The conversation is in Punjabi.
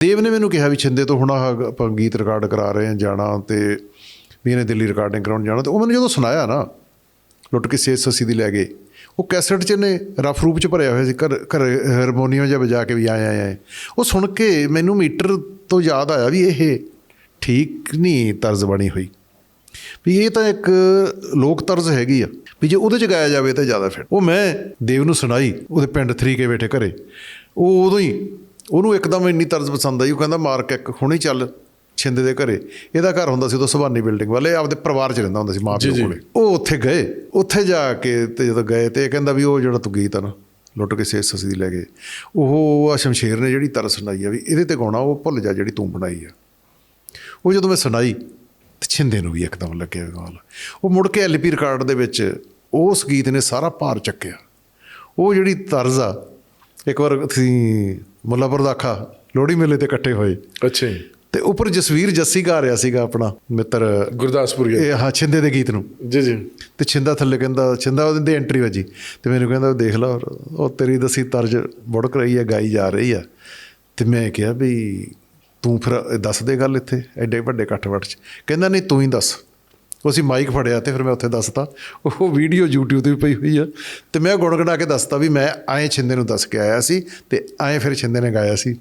ਦੇਵ ਨੇ ਮੈਨੂੰ ਕਿਹਾ ਵੀ ਛਿੰਦੇ ਤੋਂ ਹੁਣ ਆਹ ਆਪਾਂ ਗੀਤ ਰਿਕਾਰਡ ਕਰਾ ਰਹੇ ਹਾਂ ਜਾਣਾ ਤੇ ਵੀ ਇਹਨੇ ਦਿੱਲੀ ਰਿਕਾਰਡਿੰਗ ਕਰਾਉਣ ਜਾਣਾ ਤੇ ਉਹ ਮੈਨੂੰ ਜਦੋਂ ਸੁਣਾਇਆ ਨਾ, ਲੁੱਟ ਕੇ ਸੇਜ ਸੱਸੀ ਦੀ ਲੈ ਗਏ। ਉਹ ਕੈਸਟ 'ਚ ਨੇ ਰਫ ਰੂਪ 'ਚ ਭਰਿਆ ਹੋਇਆ ਸੀ, ਘਰ ਘਰ ਹਾਰਮੋਨੀਅਮ ਜਿਹਾ ਵਜਾ ਕੇ ਵੀ ਆਏ ਆਏ ਉਹ ਸੁਣ ਕੇ ਮੈਨੂੰ ਮੀਟਰ ਤੋਂ ਯਾਦ ਆਇਆ ਵੀ ਇਹ ਠੀਕ ਨਹੀਂ ਤਰਜ਼ ਬਣੀ ਹੋਈ। ਵੀ ਇਹ ਤਾਂ ਇੱਕ ਲੋਕ ਤਰਜ਼ ਹੈਗੀ ਆ, ਵੀ ਜੇ ਉਹਦੇ ਚ ਗਾਇਆ ਜਾਵੇ ਤਾਂ ਜ਼ਿਆਦਾ ਫਿਰ ਉਹ ਮੈਂ ਦੇਵ ਨੂੰ ਸੁਣਾਈ, ਉਹਦੇ ਪਿੰਡ ਥਰੀਕੇ ਬੈਠੇ ਘਰੇ। ਉਹ ਉਦੋਂ ਹੀ ਉਹਨੂੰ ਇੱਕਦਮ ਇੰਨੀ ਤਰਜ਼ ਪਸੰਦ ਆਈ ਉਹ ਕਹਿੰਦਾ ਮਾਰਕ ਇੱਕ ਹੁਣੇ ਚੱਲ ਛਿੰਦੇ ਦੇ ਘਰੇ। ਇਹਦਾ ਘਰ ਹੁੰਦਾ ਸੀ ਉਦੋਂ ਸਵਾਨੀ ਬਿਲਡਿੰਗ ਵਾਲੇ ਆਪਦੇ ਪਰਿਵਾਰ ਚ ਰਹਿੰਦਾ ਹੁੰਦਾ ਸੀ ਮਾਂ ਪਿਓ ਜੀ, ਜੀ। ਕੋਲੇ। ਉਹ ਉੱਥੇ ਗਏ। ਉੱਥੇ ਜਾ ਕੇ ਤੇ ਜਦੋਂ ਗਏ ਤੇ ਇਹ ਕਹਿੰਦਾ ਵੀ ਉਹ ਜਿਹੜਾ ਤੂੰ ਗੀਤ ਆ ਨਾ ਲੁੱਟ ਕੇ ਸੇਸ ਸਸੀ ਦੀ ਲੈ ਗਏ। ਉਹ ਆ ਸ਼ਮਸ਼ੇਰ ਨੇ ਜਿਹੜੀ ਤਰਜ਼ ਸੁਣਾਈ ਆ ਵੀ ਇਹਦੇ ਤੇ ਗਾਉਣਾ ਉਹ ਭੁੱਲ ਜਾ ਜਿਹੜੀ ਤੂੰ ਬਣਾਈ ਆ। ਉਹ ਜਦੋਂ ਮੈਂ ਸੁਣਾਈ ਤੇ ਛਿੰਦੇ ਨੂੰ ਵੀ ਇੱਕਦਮ ਲੱਗਿਆ ਗਾਲ। ਉਹ ਮੁੜ ਕੇ ਐਲਪੀ ਰਿਕਾਰਡ ਦੇ ਵਿੱਚ ਉਸ ਗੀਤ ਨੇ ਸਾਰਾ ਭਾਰ ਚੱਕਿਆ। ਉਹ ਜਿਹੜੀ ਤਰਜ਼ ਆ ਇੱਕ ਵਾਰ ਅਸੀਂ ਮੁੱਲਾਪੁਰ ਦਾਖਾ ਲੋਹੜੀ ਮੇਲੇ ਤੇ ਇਕੱਠੇ ਹੋਏ। ਅੱਛਾ ਜੀ। ਤੇ ਉੱਪਰ ਜਸਵੀਰ ਜੱਸੀ ਗਾ ਰਿਹਾ ਸੀਗਾ ਆਪਣਾ ਮਿੱਤਰ। ਗੁਰਦਾਸਪੁਰ ਗਿਆ। ਇਹ ਹਾਂ ਛਿੰਦੇ ਦੇ ਗੀਤ ਨੂੰ। ਜੀ ਜੀ। ਤੇ ਛਿੰਦਾ ਥੱਲੇ ਕਹਿੰਦਾ ਛਿੰਦਾ ਉਹਦੇ ਦੀ ਐਂਟਰੀ ਵੱਜੀ। ਤੇ ਮੈਨੂੰ ਕਹਿੰਦਾ ਦੇਖ ਲਾ ਉਹ ਤੇਰੀ ਦਸੀ ਤਰਜ ਬੁੜਕ ਰਹੀ ਹੈ ਗਾਈ ਜਾ ਰਹੀ ਆ ਤੇ ਮੈਂ ਕਿਹਾ ਵੀ ਤੂੰ ਫਿਰ ਦੱਸ ਦੇ ਗੱਲ ਇੱਥੇ ਐਡੇ ਵੱਡੇ ਇਕੱਠ ਵੱਟ ਚ। ਕਹਿੰਦਾ ਨਹੀਂ ਤੂੰ ਹੀ ਦੱਸ। ਉਹ ਅਸੀਂ ਮਾਈਕ ਫੜਿਆ ਤੇ ਫਿਰ ਮੈਂ ਉੱਥੇ ਦੱਸਤਾ। ਉਹ ਵੀਡੀਓ YouTube ਤੇ ਵੀ ਪਈ ਹੋਈ ਆ। ਤੇ ਮੈਂ ਗੁਣਗੁਣਾ ਕੇ ਦੱਸਤਾ ਵੀ ਮੈਂ ਐਂ ਛਿੰਦੇ ਨੂੰ ਦੱਸ ਕੇ ਆਇਆ ਸੀ ਤੇ ਐਂ ਫਿਰ ਛਿੰਦੇ ਨੇ ਗਾਇਆ ਸੀ।